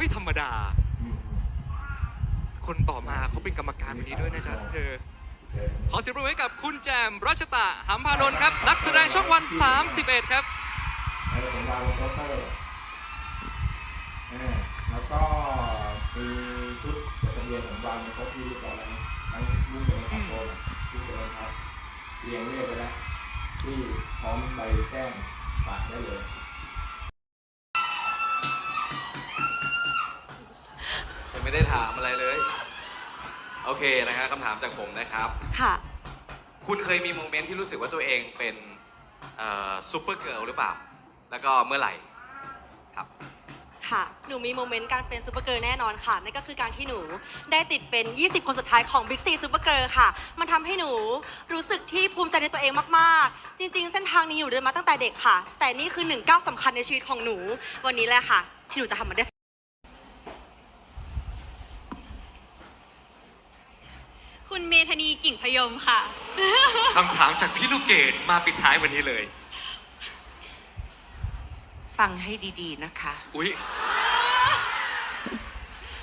ไม่ธรรมดา คนต่อมาเขาเป็นกรรมการวันนี้ด้วยนะจ๊ะเธอ ขอเสียงปรบมือให้กับคุณแจมรัชตะหำพานนท์ครับ นักแสดงช่องวัน 31 ครับในเรื่องของบนเคาน์เตอร์แล้วก็มีชุดจดทะเบียนของวางในครบที่เรียบร้อยแล้วนทั้งลูกเจริญครับโอนลูกเจริญครับเรียงเรียบไปแล้วที่พร้อมใบแจ้งฝากได้เลย ไม่ได้ถามอะไรเลย โอเคนะครับคำถามจากผมนะครับ ค่ะ คุณเคยมีโมเมนต์ที่รู้สึกว่าตัวเองเป็นซูเปอร์เกิร์ลหรือเปล่า แล้วก็เมื่อไหร่ครับ ค่ะ หนูมีโมเมนต์การเป็นซูเปอร์เกิร์ลแน่นอนค่ะ นั่นก็คือการที่หนูได้ติดเป็น 20 คนสุดท้ายของ Big C Super Girl ค่ะ มันทำให้หนูรู้สึกที่ภูมิใจในตัวเองมาก ๆ จริง ๆ เส้นทางนี้หนูเดินมาตั้งแต่เด็กค่ะ แต่นี่คือหนึ่งก้าวสำคัญในชีวิตของหนู วันนี้แหละค่ะ ที่หนูจะทำมันได้ คุณเมธานีกิ่งพยมค่ะ คำถามจากพี่ลูกเกดมาปิดท้ายวันนี้เลย ฟังให้ดีๆนะคะ อุ๊ย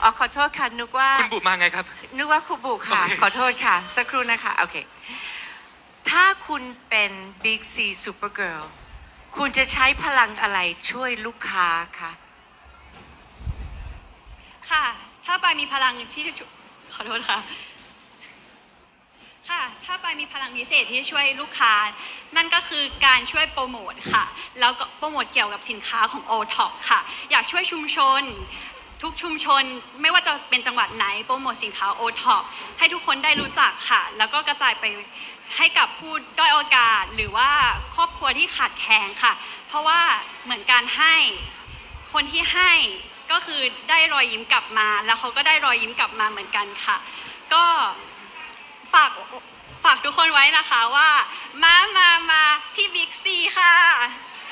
อ๋อขอโทษค่ะนึกว่า คุณบุมาไงครับ นึกว่าครูบุค่ะ โอเค ขอโทษค่ะ สักครู่นะคะ โอเค ถ้าคุณเป็น Big C Supergirl คุณจะใช้พลังอะไรช่วยลูกค้าคะค่ะ ถ้าปายมีพลังที่จะช่วยขอโทษค่ะ ค่ะ ถ้าปายมีพลังพิเศษที่จะช่วยลูกค้า นั่นก็คือการช่วยโปรโมทค่ะ แล้วก็โปรโมทเกี่ยวกับสินค้าของ o t o p ค่ะ อยากช่วยชุมชน ทุกชุมชน ไม่ว่าจะเป็นจังหวัดไหนโปรโมทสินค้า o t o p ให้ทุกคนได้รู้จักค่ะ แล้วก็กระจายไปให้กับผู้ด้อยโอกาสหรือว่าครอบครัวที่ขาดแคลนค่ะ เพราะว่าเหมือนการให้คนที่ให้ก็คือได้รอยยิ้มกลับมา แล้วเขาก็ได้รอยยิ้มกลับมาเหมือนกันค่ะ ก็ ฝากฝากทุกคนไว้นะคะว่า มามามาที่บิ๊กซีค่ะ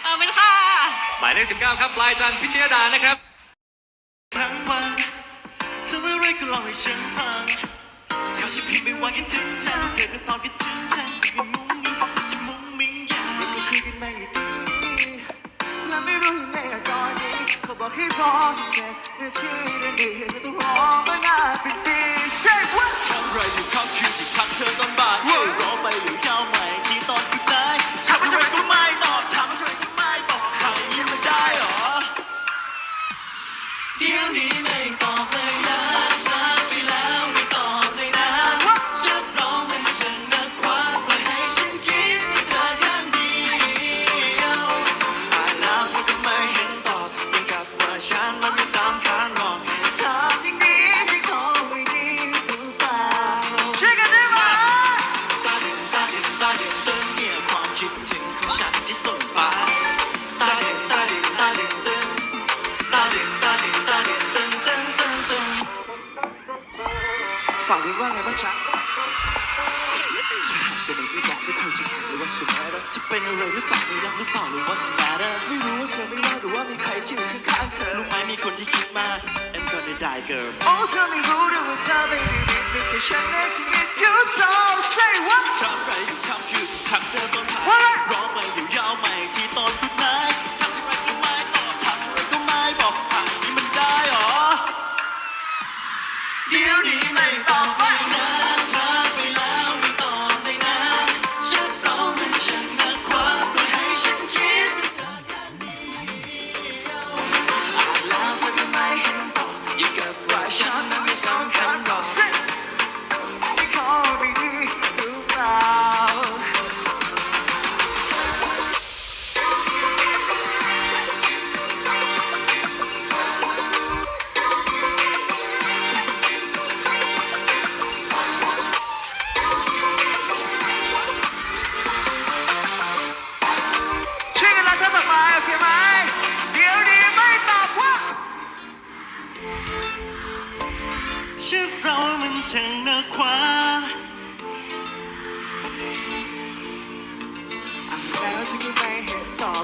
ขอบคุณค่ะ หมายเลข19 ครับปลายจันทร์พิชยดานะครับ ทั้งวันเธออะไรก็เล่าให้ฉันฟังเธอฉันเพียงไม่ว่าคิดถึงฉันเธอก็ตอบคิดถึงฉันไม่มุ้งมิ้งฉันจะมุ้งมิ้งอย่างเราก็คุยกันไม่ดีและไม่รู้ยังไงอะตอนนี้เขาบอกให้รอสักเจ็ดนาทีเดี๋ยวนี้ไม่ต้องรอมานานเป็นปี Say what ทำไรอยู่ค่ำคืนที่ทักเธอตอนบ่ายรอไปหรือยาวใหม่ ที่คิดมาก I'm gonna die girl โอ้เธอไม่รู้หรือว่าเธอไม่ได้มีเป็นแค่ฉันเองที่ need you so say what ทำไรอยู่ทำคืนที่ทักเธอตอนผ่านร้องไปอยู่ยาวใหม่ที่ตอนคุณไหนทำอะไรก็ไม่ตอบทำอะไรก็ไม่บอกผ่านนี้มันได้หรอเดี๋ยวนี้ไม่ต้องไปไหน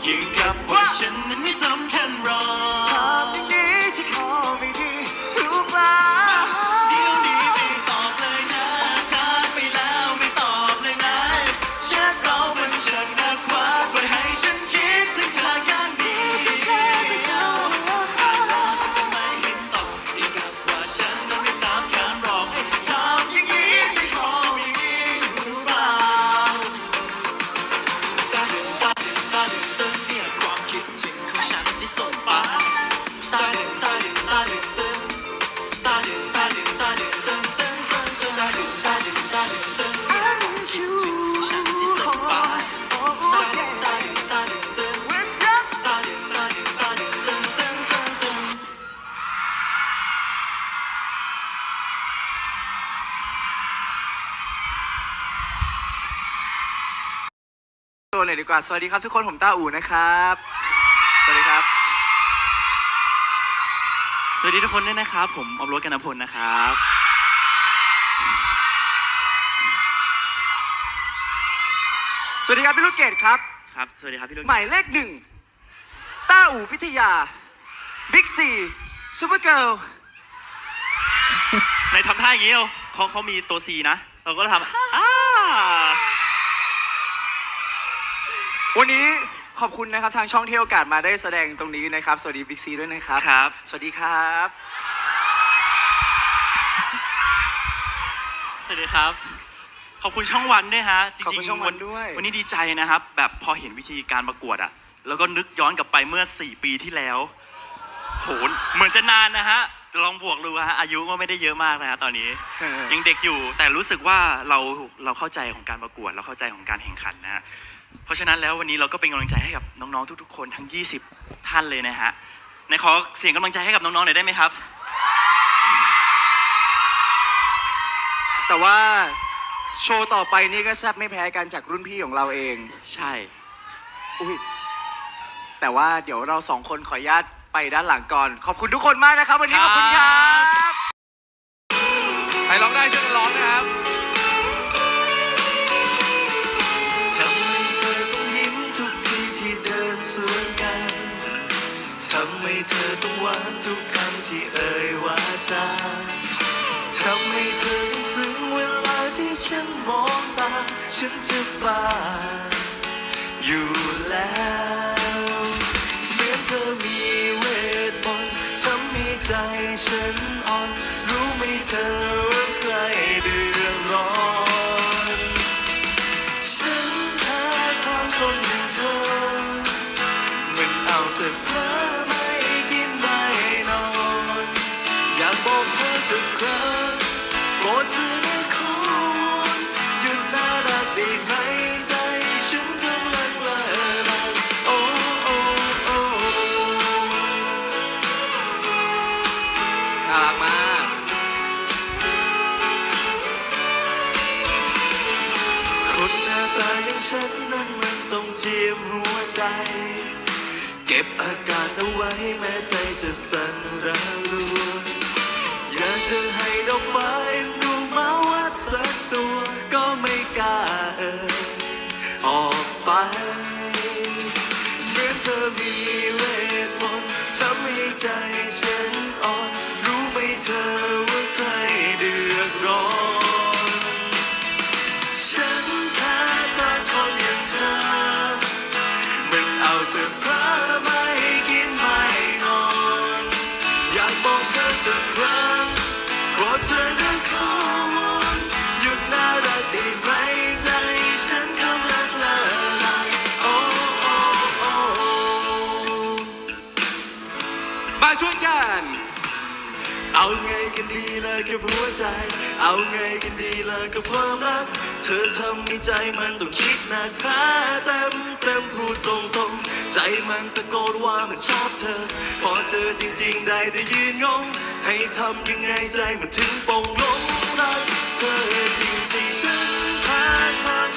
ยิ่งกับว่าฉันนั้นไม่สำคัญหรอก ดีกว่า สวัสดีครับทุกคนผมต้าอู่นะครับ สวัสดีครับ สวัสดีทุกคนด้วยนะครับ ผมอมรถกันพลนะครับ สวัสดีครับพี่ลูกเกดครับ ครับ สวัสดีครับพี่ลูกหมายเลขหนึ่งต้าอู่พิทยาบิ๊กซีซูเปอร์เกิร์ลในทำท่าอย่างนี้เอาเขาเขามีตัว C นะ เราก็ทำอ้า วันนี้ขอบคุณนะครับทางช่องที่ให้โอกาสมาได้แสดงตรงนี้นะครับ สวัสดีบิ๊กซีด้วยนะครับ ครับ สวัสดีครับ สวัสดีครับ ขอบคุณช่องวันด้วยฮะจขอบริคุงณช่องๆวันด้วย วันนี้ดีใจนะครับ แบบพอเห็นวิธีการประกวดอะแล้วก็นึกย้อนกลับไปเมื่อ 4 ปีที่แล้วโหเหมือนจะนานนะฮะแต่ลองบวกดูฮะอายุก็ไม่ได้เยอะมากนะฮะตอนนี้เออยังเด็กอยู่แต่รู้สึกว่าเราเราเข้าใจของการประกวด เราเข้าใจของการแข่งขันนะฮะเพ ราะฉะนั้นแล้ววันนี้เราก็เป็นกำลังใจให้กับน้องๆทุกๆ คนทั้ง 20 ท่านเลยนะฮะในขอเสียงกำลังใจให้กับน้องๆหน่อยได้ไหมครับ แต่ว่าโชว์ต่อไปนี่ก็แซ่บไม่แพ้กันจากรุ่นพี่ของเราเอง ใช่ อุ้ยแต่ว่าเดี๋ยวเราสองคนขออนุญาตไปด้านหลังก่อน ขอบคุณทุกคนมากนะครับ วันนี้ขอบคุณครับ เก็บอาการเอาไว้แม้ใจจะสั่นระรัวอยากจะให้ดอกไม้ดูมาวัดสักตัวก็ไม่กล้าเอ่ยออกไปเหมือนเธอมีเวทมนต์ทำให้ใจฉันอ่อน รู้ไหมเธอว่าใครเดือดร้อน กับหัวใจ เอาไงกันดีล่ะกับความรัก เธอทำให้ใจมันต้องคิดหนักพาเต็มเต็มพูดตรงๆใจมันตะโกนว่ามันชอบเธอ พอเจอจริง ๆ ได้แต่ยืนงง ให้ทำยังไงใจมันถึงปลงลงรักเธอจริงๆฉันพาเธอ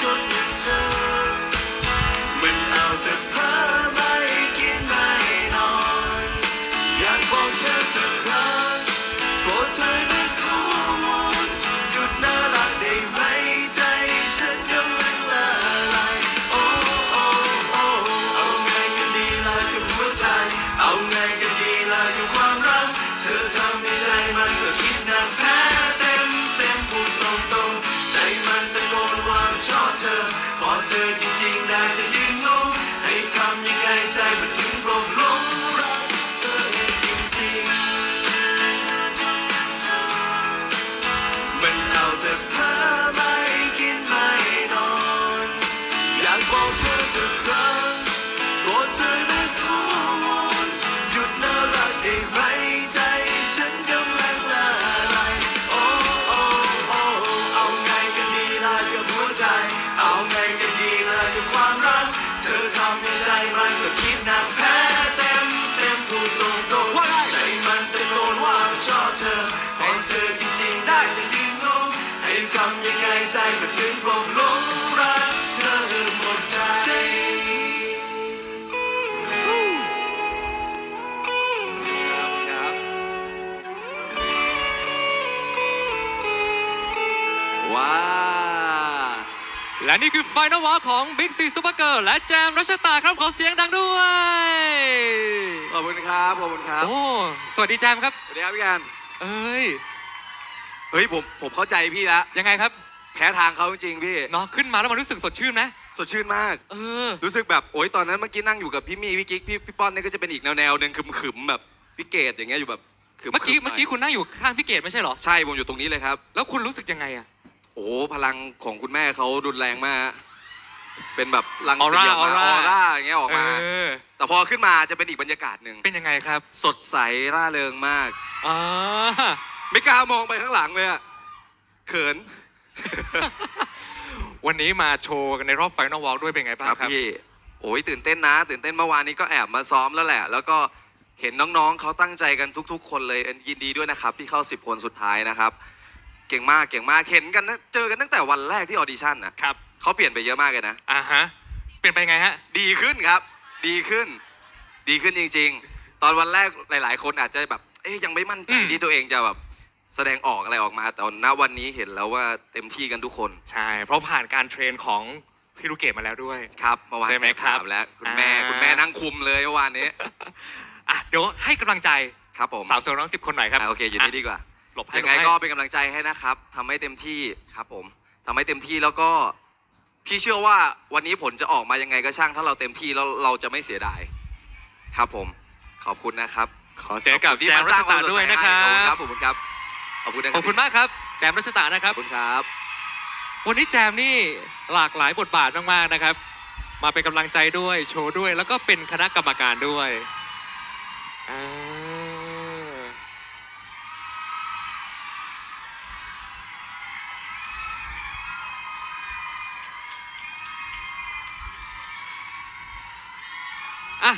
พอเจอจริงๆได้แต่ยืนงงให้ทำยังไงใจมันถึงปลงหลงรักเธอหมดใจครับว้าและนี่คือ Final Walk ของ Big C Supergirl และแจมรัชตาครับขอเสียงดังด้วย ขอบคุณครับ ขอบคุณครับ โอ้ สวัสดีแจมครับ สวัสดีครับพี่การเอ้ย เฮ้ยผมผมเข้าใจพี่แล้วยังไงครับแพ้ทางเขาจริงๆพี่ เนาะขึ้นมาแล้วมันรู้สึกสดชื่นไหมสดชื่นมาก เออ รู้สึกแบบโอ๊ยตอนนั้นเมื่อกี้นั่งอยู่กับพี่มี่พี่กิ๊กพี่พี่ป้อนนี่ก็จะเป็นอีกแนวแนวๆหนึ่งขึมๆแบบพี่เกดอย่างเงี้ยอยู่แบบขึมๆเมื่อกี้หน่ยเมื่อกี้คุณนั่งอยู่ข้างพี่เกดไม่ใช่เหรอ ใช่ผมอยู่ตรงนี้เลยครับ แล้วคุณรู้สึกยังไงอะโอ้โหพลังของคุณแม่เขารุนแรงมากฮะ เป็นแบบรังออสีร่าออกมาอออร่าอร่าอย่างเงี้ยออกมา เออแต่พอขึ้นมาจะเป็นอีกบรรยากาศหนึ่งเป็นยังไงครับสดใสร่าเริงมากอ่าไม่กล้ามองไปข้างหลังเลยอะเขิน วันนี้มาโชว์กันในรอบ Final Walk ด้วยเป็นไงบ้างครับครับ พี่โอ้ยตื่นเต้นนะ ตื่นเต้นเมื่อวานนี้ก็แอบมาซ้อมแล้วแหละ แล้วก็เห็นน้องๆเขาตั้งใจกันทุก ๆ คนเลยยินดีด้วยนะครับที่เข้า 10 คนสุดท้ายนะครับ เก่งมากเก่งมากเห็นกันนะเจอกันตั้งแต่วันแรกที่ออดิชั่นนะครับ เขาเปลี่ยนไปเยอะมากเลยนะ อ่าฮะเปลี่ยนไปไงฮะ ดีขึ้นครับ ดีขึ้น ดีขึ้นจริง ๆ ตอนวันแรกหลาย ๆ คนอาจจะแบบ เอ๊ยยังไม่มั่นใจอืม ที่ตัวเองจะแบบแสดงออกอะไรออกมา แต่ณวันนี้เห็นแล้วว่าเต็มที่กันทุกคนใช่ เพราะผ่านการเทรนของพี่ลูกเกดมาแล้วด้วย ครับเมื่อวานใช่ไหมครับถาแล้วคุณแม่อ่า คุณแม่นั่งคุมเลยเมื่อวานนี้อะเดี๋ยวให้กำลังใจครับผมสาวสวยน้องสิบคนหน่อยครับอะโอเคอยู่นี่ดีกว่า หลบให้ยังไงหลบให้ ก็เป็นกำลังใจให้นะครับทำให้เต็มที่ครับผมทำให้เต็มที่แล้วก็ พี่เชื่อว่าวันนี้ผลจะออกมายังไงก็ช่าง ถ้าเราเต็มที่แล้วเราจะไม่เสียดายครับผมขอบคุณนะครับขอเสียงกับที่แจมมารัสชร้างคตาวามสดด้วยใสนะคให้รับขอบคุณครับขอบคุณครับขอบคุณนะขอบคุณมากครับ แจมรัชตานะคขรัอบบคุณครับ วันนี้แจมนี่หลากหลายบทบาทมากๆนะครับ มาเป็นกำลังใจด้วยโชว์ด้วย แล้วก็เป็นคณะกรรมการด้วยอ่า อะ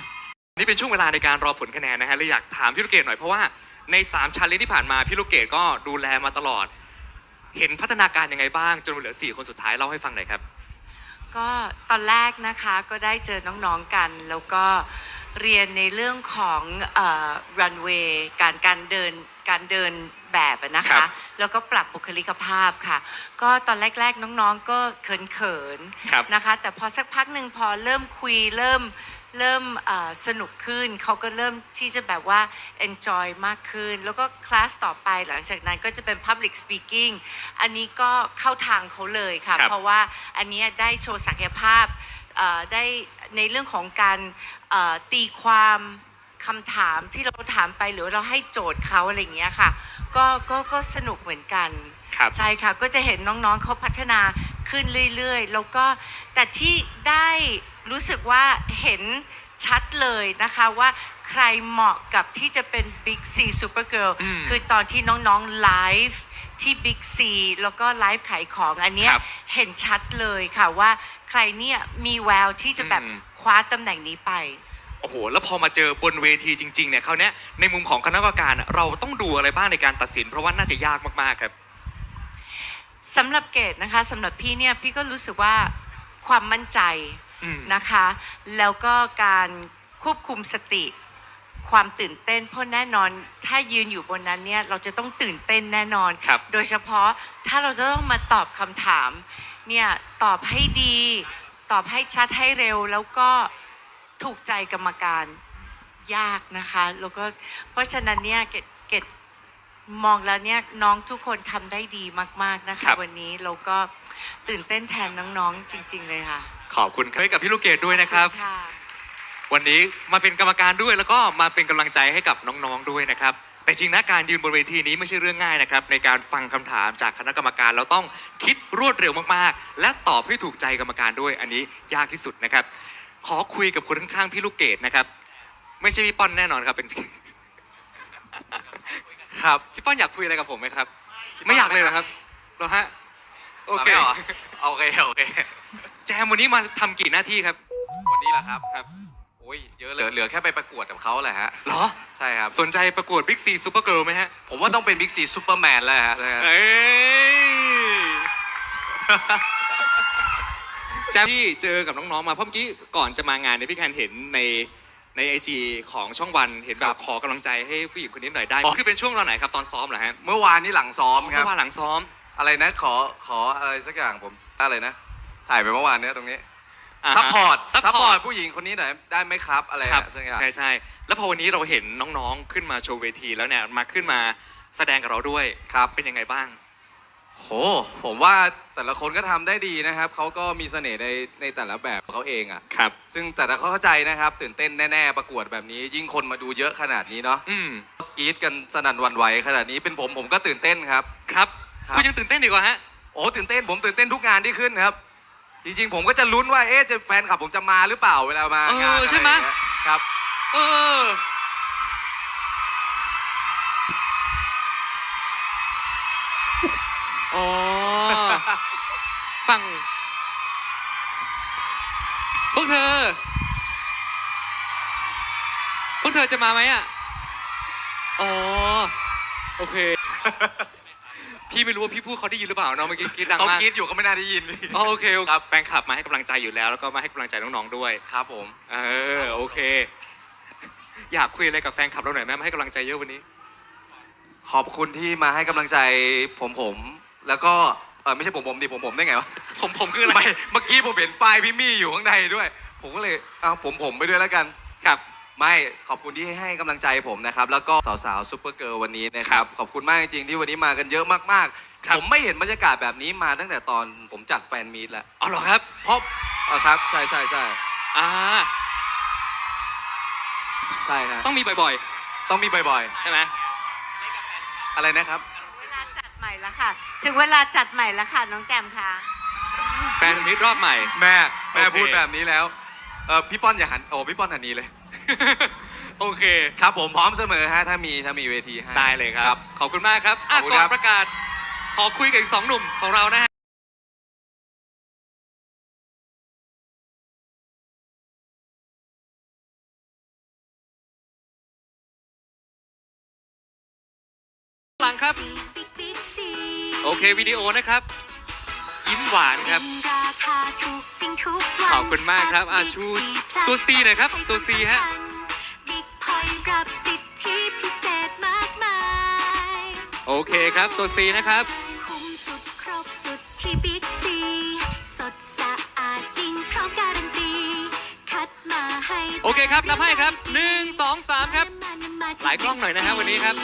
นี่เป็นช่วงเวลาในการรอผลคะแนนนะฮะเลยอยากถามพี่ลูกเกดหน่อยเพราะว่าใน3ชันเลนที่ผ่านมาพี่ลูกเกดก็ดูแลมาตลอด เห็นพัฒนาการยังไงบ้างจนเหลือ 4 คนสุดท้ายเล่าให้ฟังหน่อยครับ ก็ตอนแรกนะคะก็ได้เจอน้องๆกัน แล้วก็เรียนในเรื่องของรันเวย์การการเดินการเดินแบบอะนะครัคะ บแล้วก็ปรับบุคลิกภาพค่ะ ก็ตอนแรกๆน้องๆก็เขินครับๆนะคะ แต่พอสักพักหนึ่งพอเริ่มคุยเริ่ม เริ่มเอ่อสนุกขึ้น เขาก็เริ่มที่จะแบบว่า enjoy มากขึ้น แล้วก็คลาสต่อไปหลังจากนั้นก็จะเป็น public speaking อันนี้ก็เข้าทางเขาเลยค่ะครับเพราะว่าอันเนี้ยได้โชว์ศักยภาพเอ่อได้ในเรื่องของการเอ่อตีความคำถามที่เราถามไปหรือเราให้โจทย์เขาอะไรอย่างเงี้ยค่ะ ก็ก็ก็สนุกเหมือนกันครับใช่ค่ะก็จะเห็นน้องๆเขาพัฒนาขึ้นเรื่อยๆ แล้วก็แต่ที่ได้ รู้สึกว่าเห็นชัดเลยนะคะว่าใครเหมาะกับที่จะเป็น Big C Supergirl อืมคือตอนที่น้องๆไลฟ์ที่ Big C แล้วก็ไลฟ์ขายของอันเนี้ยครับเห็นชัดเลยค่ะว่าใครเนี่ยมีแววที่จะแบบอืม คว้าตำแหน่งนี้ไป โอ้โห แล้วพอมาเจอบนเวทีจริงๆเนี่ยคราวเนี้ยในมุมของคณะกรรมการอะเราต้องดูอะไรบ้างในการตัดสิน เพราะว่าน่าจะยากมากๆครับ สำหรับเกดนะคะสำหรับพี่เนี่ยพี่ก็รู้สึกว่าความมั่นใจอืม นะคะ แล้วก็การควบคุมสติความตื่นเต้นเพราะแน่นอนถ้ายืนอยู่บนนั้นเนี่ยเราจะต้องตื่นเต้นแน่นอนครับโดยเฉพาะถ้าเราจะต้องมาตอบคำถามเนี่ยตอบให้ดี ตอบให้ชัดให้เร็ว แล้วก็ถูกใจกรรมการยากนะคะแล้วก็เพราะฉะนั้นเนี่ยเกดเกดมองแล้วเนี่ยน้องทุกคนทำได้ดีมาก ๆนะครัคะบวันนี้แล้วก็ ตื่นเต้นแทนน้องๆจริง ๆ เลยค่ะขอบคุณครับให้กับพี่ลูกเกดด้วยนะครับ ค่ะ วันนี้มาเป็นกรรมการด้วยแล้วก็มาเป็นกำลังใจให้กับน้องๆด้วยนะครับ แต่จริงนะการยืนบนเวทีนี้ไม่ใช่เรื่องง่ายนะครับ ในการฟังคำถามจากคณะกรรมการเราต้องคิดรวดเร็วมากๆ และตอบให้ถูกใจกรรมการด้วยอันนี้ยากที่สุดนะครับ ขอคุยกับคนข้างๆพี่ลูกเกดนะครับ ไม่ใช่พี่ป้อนแน่นอนครับเป็น ครับ พี่ป้อนอยากคุยอะไรกับผมไหมครับ ไม่อยากเลยเหรอครับเหรอฮะ โอเคไม่หรอโอเคโอเค แจมวันนี้มาทำกี่หน้าที่ครับวันนี้แหละครับครับโอ้ยเยอะเลยเหลือเหลือแค่ไปประกวดกับเขาแหละฮะเหรอ ใช่ครับ สนใจประกวด Big C Super Girl ไหมฮะ ผมว่าต้องเป็นบิ๊กซีซูเปอร์แมนแล้วฮะนะฮะเอ้ยแจจ๊บที่เจอกับน้องๆมาเพราะเมื่อกี้ก่อนจะมางานเนี่ยพี่แคนเห็นในในไอจีของช่องวันเห็นแบบขอกำลังใจให้ผู้หญิงคนนี้หน่อยได้คือเป็นช่วงตอนไหนครับตอนซ้อมเหรอฮะเมื่อวานนี้หลังซ้อมครับเมื่อวานหลังซ้อม อะไรนะขอขออะไรสักอย่างผมอะไรนะ ถ่ายไปเมื่อวานเนี้ยตรงนี้าฮะซัพพอร์ตซัพซัพพพออร์ร์ตตผู้หญิงคนนี้หน่อยได้ไหมครับอะไรครับอะสักอย่าง ใช่ใช่แล้วพอวันนี้เราเห็นน้องๆขึ้นมาโชว์เวทีแล้วเนี่ยมาขึ้นมาแสดงกับเราด้วยครับ เป็นยังไงบ้าง โหผมว่าแต่ละคนก็ทำได้ดีนะครับเขาก็มีเสน่ห์ในในแต่ละแบบของเขาเองอะ ครับ ซึ่งแต่ละเขาเข้าใจนะครับ ตื่นเต้นแน่ๆประกวดแบบนี้ ยิ่งคนมาดูเยอะขนาดนี้เนาะอืมกรี๊ดกันสนั่นหวันไหวขนาดนี้เป็นผมผมก็ตื่นเต้นครับ ครับ ครับคุณยังตื่นเต้นดีกว่าฮะโอ้ตื่นเต้นผมตื่นเต้นทุกงานที่ขึ้นครับ จริงๆ ผมก็จะลุ้นว่าเอ๊ะจะแฟนคลับผมจะมาหรือเปล่าเวลามาเอองานอะไรใช่ไหมอย่างเงี้ยครับ เออ อ๋อฟังพวกเธอ พวกเธอจะมาไหมอะ อ๋อ โอเค พี่ไม่รู้ว่าพี่พูดเขาได้ยินหรือเปล่าเนาะเมื่อกี้กรีดดังเขามากกรี๊ดอยู่เขาไม่น่าได้ยินอ๋อโอเคโอเคครับ แฟนคลับมาให้กำลังใจอยู่แล้ว แล้วก็มาให้กำลังใจน้องๆด้วย ครับผม เออโอเค อยากคุยอะไรกับแฟนคลับเราหน่อยไหมมาให้กำลังใจเยอะวันนี้ ขอบคุณที่มาให้กำลังใจผมผมแล้วก็เออไม่ใช่ผมผมดิผมผมได้ไงวะผมผมคืออะไรไม่เมื่อกี้ผมเห็นป้ายพี่มี่อยู่ข้างในด้วย ผมก็เลยเอาผมผมไปด้วยแล้วกัน ครับ ไม่ขอบคุณที่ให้กำลังใจผมนะครับ แล้วก็สาวๆซูเปอร์เกิร์ลวันนี้นะครับ ขอบคุณมากจริงๆที่วันนี้มากันเยอะมากครับๆผมไม่เห็นบรรยากาศแบบนี้มาตั้งแต่ตอนผมจัดแฟนมีตแล้วเอาเหรอครับ เพราะเออครับใช่ใช่ใช่อ่า ใช่ฮะต้องมีบ่อยต้องมีบ่อยๆ ใช่ไหมๆ อะไรนะครับ เวลาจัดใหม่แล้วค่ะ ถึงเวลาจัดใหม่แล้วค่ะ น้องแจมค่ะ แฟนมิตรรอบใหม่ แม่แม่โอเค พูดแบบนี้แล้วเออพี่ป้อนอย่าหันโอ้พี่ป้อนหันหนี้เลย โอเค ครับผมพร้อมเสมอฮะถ้ามีถ้ามีเวทีให้ ได้เลยครับ ขอบคุณมากครับอะขอบคุณก่อครันบ ประกาศ ขอคุยกับอีกสองหนุ่มของเรานะฮะหลังครับ โอเควิดีโอนะครับ ยิ้มหวานครับ ขอบคุณมากครับอาชูตัว C หน่อยครับ ตัว C ฮะบิ๊กพอยรับสิทธิพิเศษมากมายโอเคครับตัว C นะครับคุ้มสุดครบสุดที่บิ๊กซีสดสะอาดจริงพร้อมการันตีคัดมาให้โอเคครับนับให้ครับ 1 2 3 ครับ หลายกล้องหน่อยนะฮะวันนี้ครับ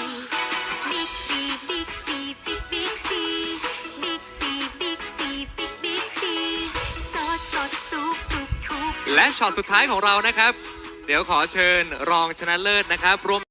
และช็อตสุดท้ายของเรานะครับ เดี๋ยวขอเชิญรองชนะเลิศนะครับรวม